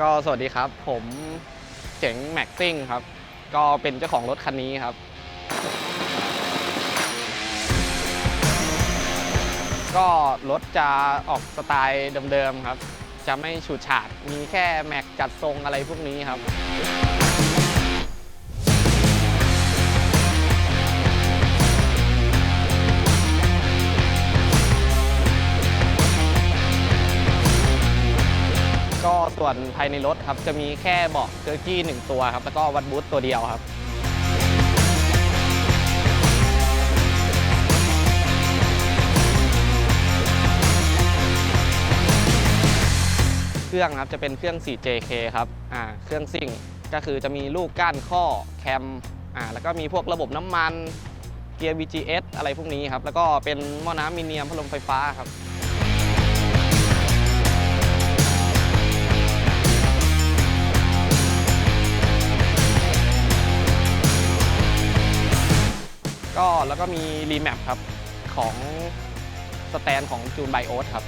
ก็สวัสดีครับ ผมเจ๋งแม็กซิ่งครับ ก็เป็นเจ้าของรถคันนี้ครับ ก็รถจะออกสไตล์เดิมๆครับ จะไม่ฉูดฉาดมีแค่แม็กจัดทรงอะไรพวกนี้ครับ ส่วนภายในรถครับจะมีแค่เบาะเกอร์กี้หนึ่งตัวครับแล้วก็วัดบูธตัวเดียวครับ เครื่องครับจะเป็นเครื่อง 4JK ครับอ่าเครื่องซิ่งก็คือจะมีลูกก้านข้อแคมอ่าแล้วก็มีพวกระบบน้ำมันเกียร์ VGS อะไรพวกนี้ครับ แล้วก็เป็นหม้อน้ำมิเนียมพัดลมไฟฟ้าครับ ก็แล้วก็มีรีแมปครับของสแตนของจูนไบโอสครับ